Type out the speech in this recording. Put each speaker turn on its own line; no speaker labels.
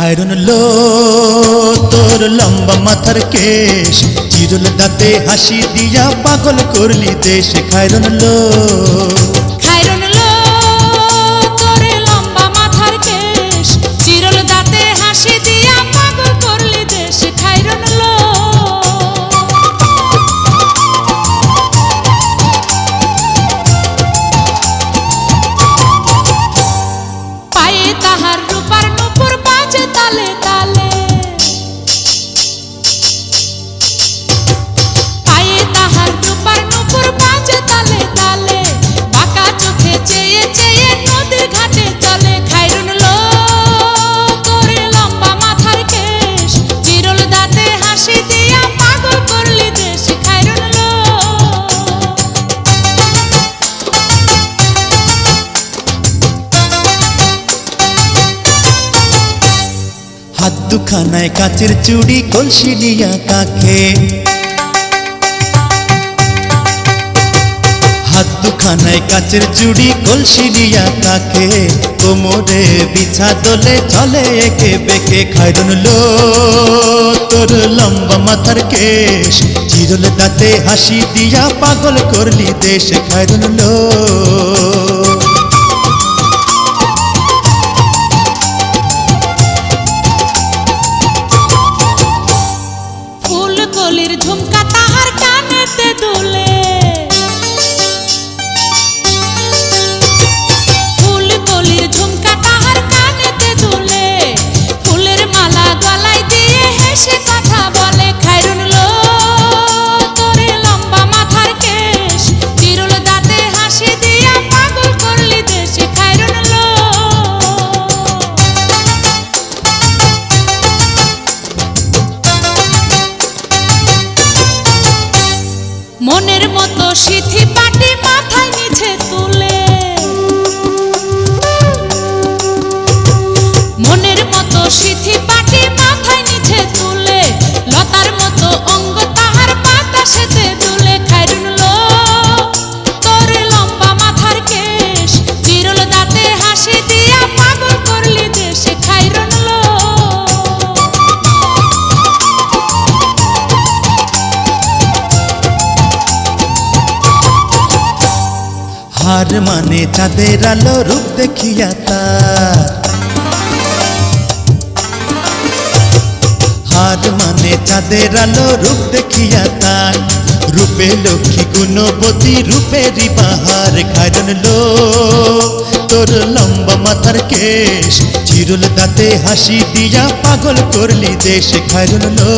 খায়রন লো, তোর লম্বা মাথার কেশ। চিরল দাঁতে হাসি দিয়া পাগল করলি দেশ। খায়রন লো হাত দুখানায় কাচের চুড়ি, কলসি নিয়া কাকে? হাত দুখানায় কাচের চুড়ি, কলসি নিয়া কাকে? কোমরে বিছা দোলে চলে একে বেকে, খাইরন লো তোর লম্বা মাথার কেশ। চিরল দাঁতে হাসি দিয়া পাগল করলি দেশ, খাইরন লো
মনের মতো সিথি পাটি মাথায় নিচে তুলে। মনের মতো সিথি
হার মানে চাঁদের আলো রূপ দেখিয়া তার। হার মানে চাঁদের আলো রূপ দেখিয়া তার। রূপে লক্ষ্মী গুণবতী রূপেরই বাহার খাজন লো তোর লম্বা মাথার কেশ চিরুল দাঁতে হাসি দিয়া পাগল করলি দেশ খাজন লো